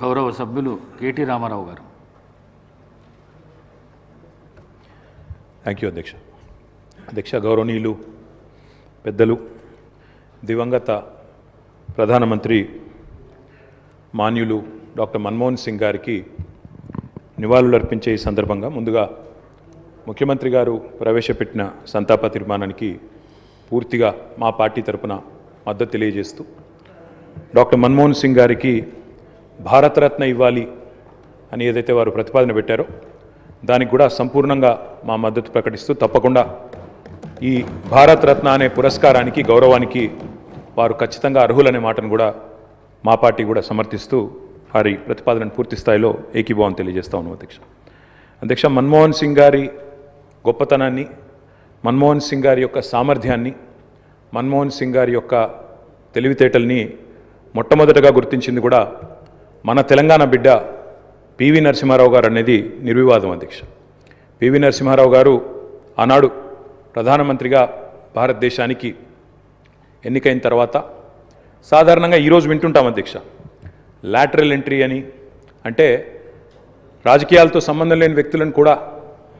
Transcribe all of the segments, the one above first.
గౌరవ సభ్యులు కేటీ రామారావు గారు. థ్యాంక్ యూ అధ్యక్ష. అధ్యక్ష గౌరవనీయులు పెద్దలు దివంగత ప్రధానమంత్రి మాన్యులు డాక్టర్ మన్మోహన్ సింగ్ గారికి నివాళులు అర్పించే ఈ సందర్భంగా ముందుగా ముఖ్యమంత్రి గారు ప్రవేశపెట్టిన సంతాప తీర్మానానికి పూర్తిగా మా పార్టీ తరపున మద్దతు తెలియజేస్తూ డాక్టర్ మన్మోహన్ సింగ్ గారికి భారతరత్న ఇవ్వాలి అని ఏదైతే వారు ప్రతిపాదన పెట్టారో దానికి కూడా సంపూర్ణంగా మా మద్దతు ప్రకటిస్తూ తప్పకుండా ఈ భారతరత్న అనే పురస్కారానికి గౌరవానికి వారు ఖచ్చితంగా అర్హులనే మాటను కూడా మా పార్టీ కూడా సమర్థిస్తూ వారి ప్రతిపాదనను పూర్తి స్థాయిలో ఏకీభావం తెలియజేస్తా ఉన్నాం అధ్యక్ష. అధ్యక్ష మన్మోహన్ సింగ్ గారి గొప్పతనాన్ని మన్మోహన్ సింగ్ గారి యొక్క సామర్థ్యాన్ని మన్మోహన్ సింగ్ గారి యొక్క తెలివితేటల్ని మొట్టమొదటగా గుర్తించింది కూడా మన తెలంగాణ బిడ్డ పివి నరసింహారావు గారు అనేది నిర్వివాదం అధ్యక్ష. పివి నరసింహారావు గారు ఆనాడు ప్రధానమంత్రిగా భారతదేశానికి ఎన్నికైన తర్వాత సాధారణంగా ఈరోజు వింటుంటాం అధ్యక్ష. లాటరల్ ఎంట్రీ అని అంటే రాజకీయాలతో సంబంధం లేని వ్యక్తులను కూడా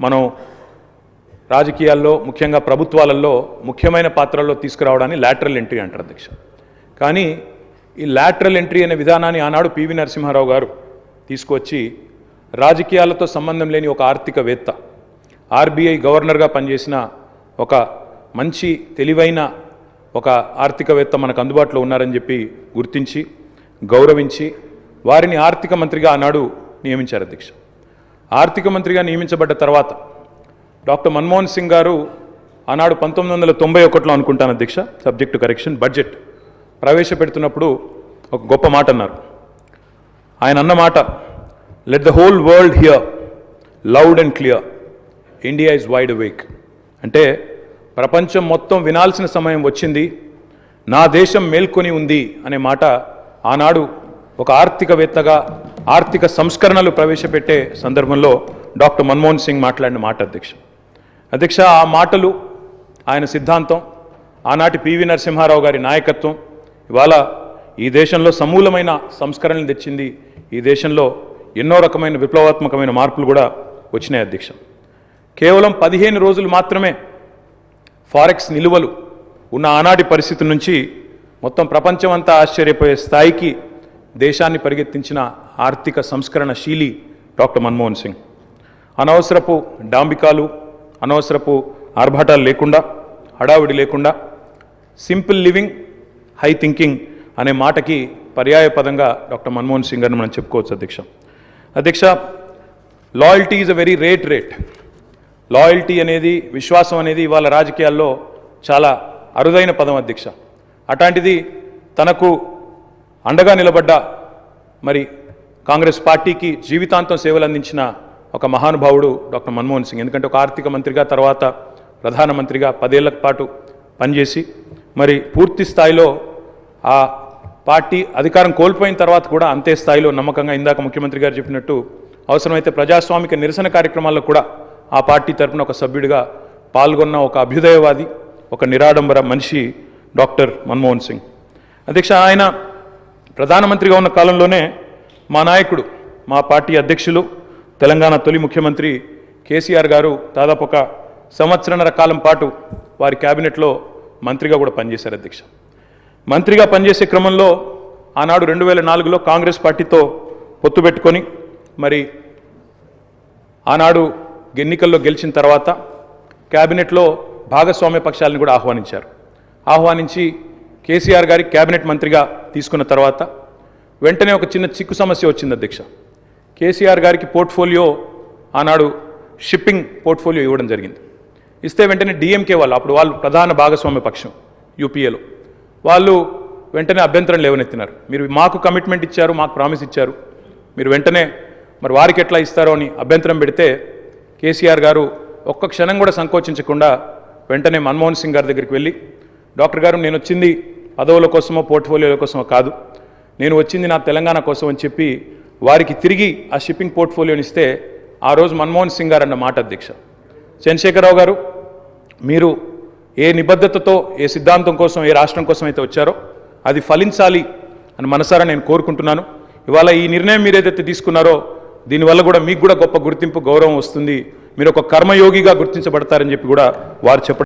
మనం రాజకీయాల్లో ముఖ్యంగా ప్రభుత్వాలలో ముఖ్యమైన పాత్రల్లో తీసుకురావడాన్ని లాటరల్ ఎంట్రీ అంటారు అధ్యక్ష. కానీ ఈ లాటరల్ ఎంట్రీ అనే విధానాన్ని ఆనాడు పివి నరసింహారావు గారు తీసుకొచ్చి రాజకీయాలతో సంబంధం లేని ఒక ఆర్థికవేత్త ఆర్బీఐ గవర్నర్గా పనిచేసిన ఒక మంచి తెలివైన ఒక ఆర్థికవేత్త మనకు అందుబాటులో ఉన్నారని చెప్పి గుర్తించి గౌరవించి వారిని ఆర్థిక మంత్రిగా ఆనాడు నియమించారు అధ్యక్ష. ఆర్థిక మంత్రిగా నియమించబడ్డ తర్వాత డాక్టర్ మన్మోహన్ సింగ్ గారు ఆనాడు పంతొమ్మిది వందల తొంభై ఒకటిలో అనుకుంటాను అధ్యక్ష సబ్జెక్టు కరెక్షన్ బడ్జెట్ ప్రవేశపెడుతున్నప్పుడు ఒక గొప్ప మాట అన్నారు. ఆయన అన్న మాట let the whole world hear loud and clear India is wide awake అంటే ప్రపంచం మొత్తం వినాల్సిన సమయం వచ్చింది. నా దేశం మేల్కొని ఉంది అనే మాట ఆనాడు ఒక ఆర్థికవేత్తగా ఆర్థిక సంస్కరణలు ప్రవేశపెట్టే సందర్భంలో డాక్టర్ మన్మోహన్ సింగ్ మాట్లాడిన మాట అధ్యక్ష. అధ్యక్ష ఆ మాటలు ఆయన సిద్ధాంతం ఆనాటి పివి నరసింహారావు గారి నాయకత్వం ఇవాళ ఈ దేశంలో సమూలమైన సంస్కరణలు తెచ్చింది ఈ దేశంలో ఎన్నో రకమైన విప్లవాత్మకమైన మార్పులు కూడా వచ్చినాయి అధ్యక్ష. కేవలం పదిహేను రోజులు మాత్రమే ఫారెక్స్ నిలువలు ఉన్న ఆనాటి పరిస్థితి నుంచి మొత్తం ప్రపంచమంతా ఆశ్చర్యపోయే స్థాయికి దేశాన్ని పరిగెత్తించిన ఆర్థిక సంస్కరణ శీలి డాక్టర్ మన్మోహన్ సింగ్. అనవసరపు డాంబికాలు అనవసరపు ఆర్భాటాలు లేకుండా హడావిడి లేకుండా సింపుల్ లివింగ్ హై థింకింగ్ అనే మాటకి పర్యాయ పదంగా డాక్టర్ మన్మోహన్ సింగ్ గారిని మనం చెప్పుకోవచ్చు అధ్యక్ష. అధ్యక్ష loyalty is a very rate rate loyalty అనేది విశ్వాసం అనేది ఇవాళ రాజకీయాల్లో చాలా అరుదైన పదం అధ్యక్ష. అట్లాంటిది తనకు అండగా నిలబడ్డ మరి కాంగ్రెస్ పార్టీకి జీవితాంతం సేవలు అందించిన ఒక మహానుభావుడు డాక్టర్ మన్మోహన్ సింగ్. ఎందుకంటే ఒక ఆర్థిక మంత్రిగా తర్వాత ప్రధానమంత్రిగా పదేళ్ళ పాటు పనిచేసి మరి పూర్తి స్థాయిలో ఆ పార్టీ అధికారం కోల్పోయిన తర్వాత కూడా అంతే స్థాయిలో నమ్మకంగా ఇందాక ముఖ్యమంత్రి గారు చెప్పినట్టు అవసరమైతే ప్రజాస్వామిక నిరసన కార్యక్రమాల్లో కూడా ఆ పార్టీ తరపున ఒక సభ్యుడిగా పాల్గొన్న ఒక అభ్యుదయవాది ఒక నిరాడంబర మనిషి డాక్టర్ మన్మోహన్ సింగ్. అధ్యక్ష ఆయన ప్రధానమంత్రిగా ఉన్న కాలంలోనే మా నాయకుడు మా పార్టీ అధ్యక్షులు తెలంగాణ తొలి ముఖ్యమంత్రి కేసీఆర్ గారు దాదాపు ఒక సంవత్సరన్నర కాలం పాటు వారి క్యాబినెట్లో మంత్రిగా కూడా పనిచేశారు అధ్యక్ష. మంత్రిగా పనిచేసే క్రమంలో ఆనాడు రెండు వేల నాలుగులో కాంగ్రెస్ పార్టీతో పొత్తు పెట్టుకొని మరి ఆనాడు ఎన్నికల్లో గెలిచిన తర్వాత క్యాబినెట్లో భాగస్వామ్య పక్షాలను కూడా ఆహ్వానించారు. ఆహ్వానించి కేసీఆర్ గారి క్యాబినెట్ మంత్రిగా తీసుకున్న తర్వాత వెంటనే ఒక చిన్న చిక్కు సమస్య వచ్చింది అధ్యక్ష. కేసీఆర్ గారికి పోర్ట్ఫోలియో ఆనాడు షిప్పింగ్ పోర్ట్ఫోలియో ఇవ్వడం జరిగింది. ఇస్తే వెంటనే డిఎంకే వాళ్ళు అప్పుడు వాళ్ళు ప్రధాన భాగస్వామ్య పక్షం యూపీఏలో వాళ్ళు వెంటనే అభ్యంతరం లేవనెత్తినారు. మీరు మాకు కమిట్మెంట్ ఇచ్చారు మాకు ప్రామిస్ ఇచ్చారు. మీరు వెంటనే మరి వారికి ఎట్లా ఇస్తారో అని అభ్యంతరం పెడితే కేసీఆర్ గారు ఒక్క క్షణం కూడా సంకోచించకుండా వెంటనే మన్మోహన్ సింగ్ గారి దగ్గరికి వెళ్ళి డాక్టర్ గారు నేను వచ్చింది పదవుల కోసమో పోర్ట్ఫోలియోల కోసమో కాదు. నేను వచ్చింది నా తెలంగాణ కోసం అని చెప్పి వారికి తిరిగి ఆ షిప్పింగ్ పోర్ట్ఫోలియోని ఇస్తే ఆ రోజు మన్మోహన్ సింగ్ గారు అన్న మాట అధ్యక్ష. చంద్రశేఖరరావు గారు మీరు ఏ నిబద్ధతతో ఏ సిద్ధాంతం కోసం ఏ రాష్ట్రం కోసం అయితే వచ్చారో అది ఫలించాలి అని మనసారా నేను కోరుకుంటున్నాను. ఇవాళ ఈ నిర్ణయం మీరు ఏదైతే తీసుకున్నారో దీనివల్ల కూడా మీకు కూడా గొప్ప గుర్తింపు గౌరవం వస్తుంది. మీరు ఒక కర్మయోగిగా గుర్తించబడతారని చెప్పి కూడా వారు చెప్పడం